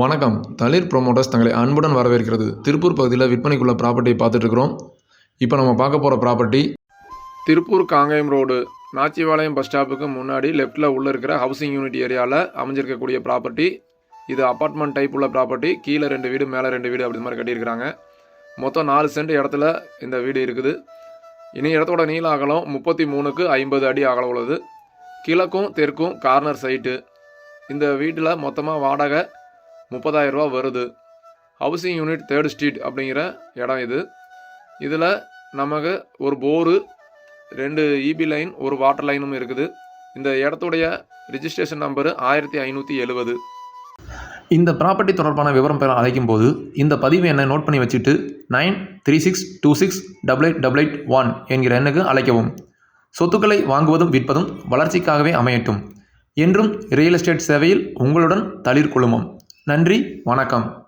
வணக்கம். தளிர் ப்ரொமோட்டர்ஸ் தங்களை அன்புடன் வரவேற்கிறது. திருப்பூர் பகுதியில் விற்பனைக்குள்ள பார்த்துட்டு பார்த்துட்ருக்குறோம் இப்போ நம்ம பார்க்க போகிற property Tiruppur Kangeyam road Nachivalayam bus ஸ்டாப்புக்கு முன்னாடி லெஃப்ட்டில் உள்ளே இருக்கிற ஹவுசிங் யூனிட் ஏரியாவில் அமைஞ்சிருக்கக்கூடிய ப்ராப்பர்ட்டி இது அப்பார்ட்மெண்ட் டைப் உள்ள ப்ராப்பர்ட்டி கீழே ரெண்டு வீடு மேலே ரெண்டு வீடு அப்படி மாதிரி கட்டியிருக்கிறாங்க. மொத்தம் நாலு சென்ட் இடத்துல இந்த வீடு இருக்குது. இனி இடத்தோட நீள அகலம் முப்பத்தி மூணுக்கு ஐம்பது அடி அகலம் உள்ளது. கிழக்கும் தெற்கும் கார்னர் சைட்டு இந்த வீட்டில் மொத்தமாக வாடகை முப்பதாயிரரூபா வருது. ஹவுசிங் யூனிட் தேர்ட் ஸ்ட்ரீட் அப்படிங்கிற இடம் இது. இதில் நமக்கு ஒரு போரு ரெண்டு இபி லைன் ஒரு வாட்டர் லைனும் இருக்குது. இந்த இடத்துடைய ரிஜிஸ்ட்ரேஷன் நம்பரு ஆயிரத்தி ஐநூற்றி எழுபது இந்த ப்ராப்பர்ட்டி தொடர்பான விவரம் பெற அழைக்கும் போது இந்த பதிவு எண்ணை நோட் பண்ணி வச்சுட்டு nine three six two six double eight double eight one என்கிற எண்ணுக்கு அழைக்கவும். சொத்துக்களை வாங்குவதும் விற்பதும் வளர்ச்சிக்காகவே அமையட்டும். என்றும் ரியல் எஸ்டேட் சேவையில் உங்களுடன் தளிர் குழுமம் நன்றி வணக்கம்.